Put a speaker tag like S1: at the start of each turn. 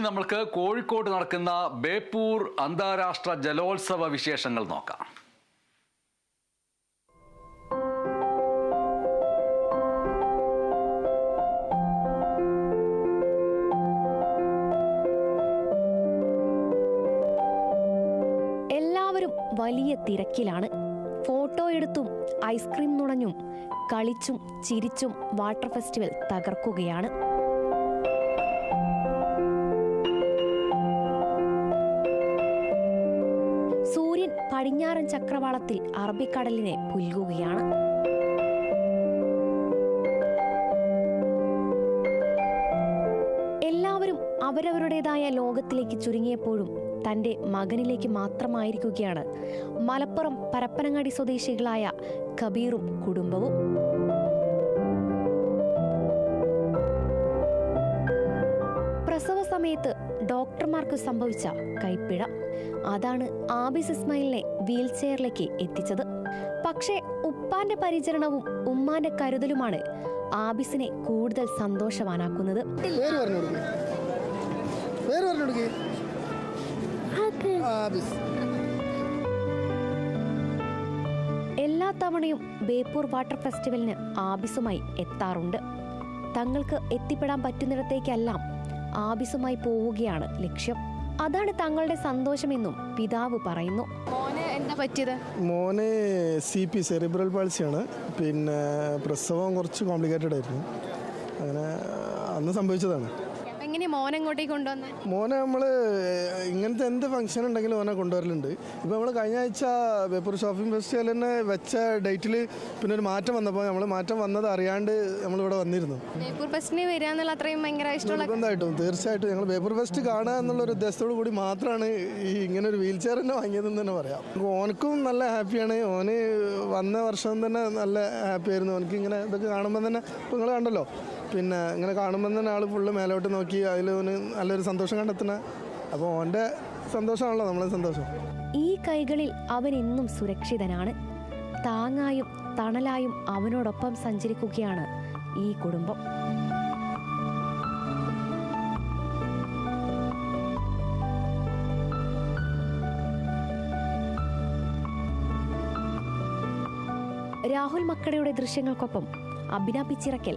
S1: നമ്മൾക്ക് കോഴിക്കോട് നടക്കുന്ന ബേപ്പൂർ അന്താരാഷ്ട്ര ജലോത്സവ വിശേഷങ്ങൾ നോക്കാം.
S2: എല്ലാവരും വലിയ തിരക്കിലാണ്. ഫോട്ടോ എടുത്തും ഐസ്ക്രീം നുണഞ്ഞും കളിച്ചും ചിരിച്ചും വാട്ടർ ഫെസ്റ്റിവൽ തകർക്കുകയാണ്. പടിഞ്ഞാറൻ ചക്രവാളത്തിൽ അറബിക്കടലിനെ പുൽകുകയാണ്. എല്ലാവരും അവരവരുടേതായ ലോകത്തിലേക്ക് ചുരുങ്ങിയപ്പോഴും തന്റെ മകനിലേക്ക് മാത്രമായിരിക്കുകയാണ്. മലപ്പുറം പരപ്പനങ്ങാടി സ്വദേശികളായ കബീറും കുടുംബവും. പ്രസവ സമയത്ത് ഡോക്ടർമാർക്ക് സംഭവിച്ച കൈപ്പിഴ. അതാണ് ആബിസ് ഇസ്മായിലിനെ വീൽ ചെയറിലേക്ക് എത്തിച്ചത്. പക്ഷേ ഉപ്പാന്റെ പരിചരണവും ഉമ്മാന്റെ കരുതലുമാണ് ആബിസിനെ കൂടുതൽ സന്തോഷവാനാക്കുന്നത്. എല്ലാ തവണയും ബേപ്പൂർ വാട്ടർ ഫെസ്റ്റിവലിന് ആബിസുമായി എത്താറുണ്ട്. തങ്ങൾക്ക് എത്തിപ്പെടാൻ പറ്റുന്നിടത്തേക്കെല്ലാം ആബിസുമായി പോവുകയാണ് ലക്ഷ്യം. അതാണ് തങ്ങളുടെ സന്തോഷമെന്നും പിതാവ് പറയുന്നു.
S3: മോന് എന്താ പറ്റിയത്?
S4: മോന് സി പി സെറിബ്രൽ പാൾസിയാണ് പിന്നെ പ്രസവം കുറച്ച് കോംപ്ലിക്കേറ്റഡ് ആയിരുന്നു. അങ്ങനെ അന്ന് സംഭവിച്ചതാണ്.
S3: അപ്പൊ എങ്ങനെയാ മോനെ ഇങ്ങോട്ടേക്ക് കൊണ്ടുവന്നത്
S4: മോനെ നമ്മൾ ഇങ്ങനത്തെ എന്ത് ഫംഗ്ഷൻ ഉണ്ടെങ്കിലും മോനെ കൊണ്ടുവരലുണ്ട്. ഇപ്പോൾ നമ്മൾ കഴിഞ്ഞ ആഴ്ച ബേപ്പൂർ ഷോപ്പിംഗ് ഫെസ്റ്റിവലിന് വെച്ച ഡേറ്റിൽ പിന്നെ ഒരു മാറ്റം വന്നപ്പോൾ നമ്മൾ മാറ്റം വന്നത് അറിയാണ്ട് നമ്മൾ നമ്മളിവിടെ വന്നിരുന്നു. ായിട്ടും
S3: ഫെസ്റ്റിന് വരിക എന്നുള്ള അത്രയും ഭയങ്കര ഇഷ്ടമുള്ള
S4: നിർബന്ധമായിട്ടും. തീർച്ചയായിട്ടും ഞങ്ങൾ ബേപ്പൂർ ഫെസ്റ്റ് കാണുക എന്നുള്ള ഒരു ഉദ്ദേശത്തോടു കൂടി മാത്രമാണ് ഈ ഇങ്ങനെ ഒരു വീൽ ചെയർ തന്നെ വാങ്ങിയതെന്ന് തന്നെ പറയാം. ഓനക്കും നല്ല ഹാപ്പിയാണ് ഓന് വന്ന വർഷം തന്നെ നല്ല ഹാപ്പി ആയിരുന്നു. ഓനക്ക് ഇങ്ങനെ ഇതൊക്കെ കാണുമ്പോൾ തന്നെ ഇപ്പോൾ നിങ്ങൾ കണ്ടല്ലോ. പിന്നെ ഇങ്ങനെ കാണുമ്പോൾ തന്നെ ആൾ ഫുള്ള് മേലോട്ട് നോക്കി അതിൽ നല്ലൊരു സന്തോഷം കണ്ടെത്തുന്ന അപ്പോൾ ഓന്റെ സന്തോഷമാണല്ലോ നമ്മളെ സന്തോഷം.
S2: ഈ കൈകളിൽ അവൻ എന്നും സുരക്ഷിതനാണ്. താങ്ങായും തണലായും അവനോടൊപ്പം സഞ്ചരിക്കുകയാണ് ഈ കുടുംബം. രാഹുൽ മക്കടയുടെ ദൃശ്യങ്ങൾക്കൊപ്പം അഭിന പിച്ചിറക്കൽ